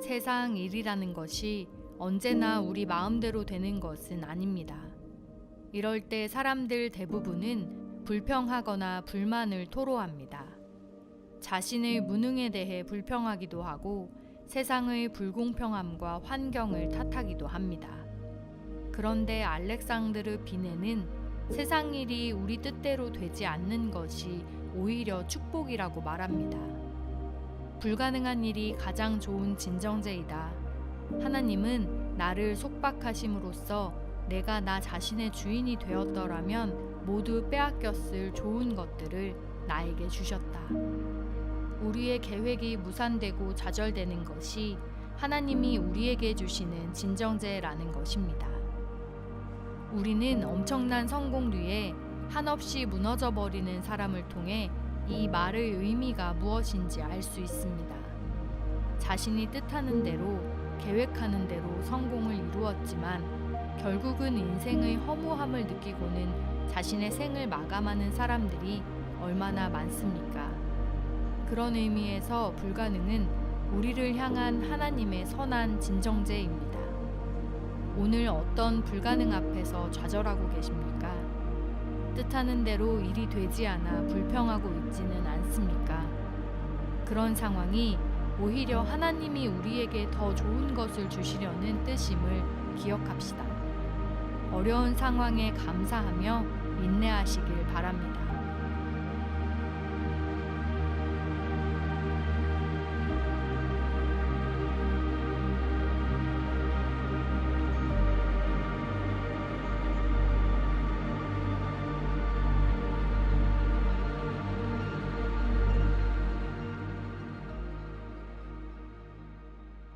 세상 일이라는 것이 언제나 우리 마음대로 되는 것은 아닙니다. 이럴 때 사람들 대부분은 불평하거나 불만을 토로합니다. 자신의 무능에 대해 불평하기도 하고 세상의 불공평함과 환경을 탓하기도 합니다. 그런데 알렉상드르 비네는 세상 일이 우리 뜻대로 되지 않는 것이 오히려 축복이라고 말합니다. 불가능한 일이 가장 좋은 진정제이다. 하나님은 나를 속박하심으로써 내가 나 자신의 주인이 되었더라면 모두 빼앗겼을 좋은 것들을 나에게 주셨다. 우리의 계획이 무산되고 좌절되는 것이 하나님이 우리에게 주시는 진정제라는 것입니다. 우리는 엄청난 성공 뒤에 한없이 무너져 버리는 사람을 통해 이 말의 의미가 무엇인지 알 수 있습니다. 자신이 뜻하는 대로 계획하는 대로 성공을 이루었지만 결국은 인생의 허무함을 느끼고는 자신의 생을 마감하는 사람들이 얼마나 많습니까? 그런 의미에서 불가능은 우리를 향한 하나님의 선한 진정제입니다. 오늘 어떤 불가능 앞에서 좌절하고 계십니까? 뜻하는 대로 일이 되지 않아 불평하고 있지는 않습니까? 그런 상황이 오히려 하나님이 우리에게 더 좋은 것을 주시려는 뜻임을 기억합시다. 어려운 상황에 감사하며 인내하시길 바랍니다.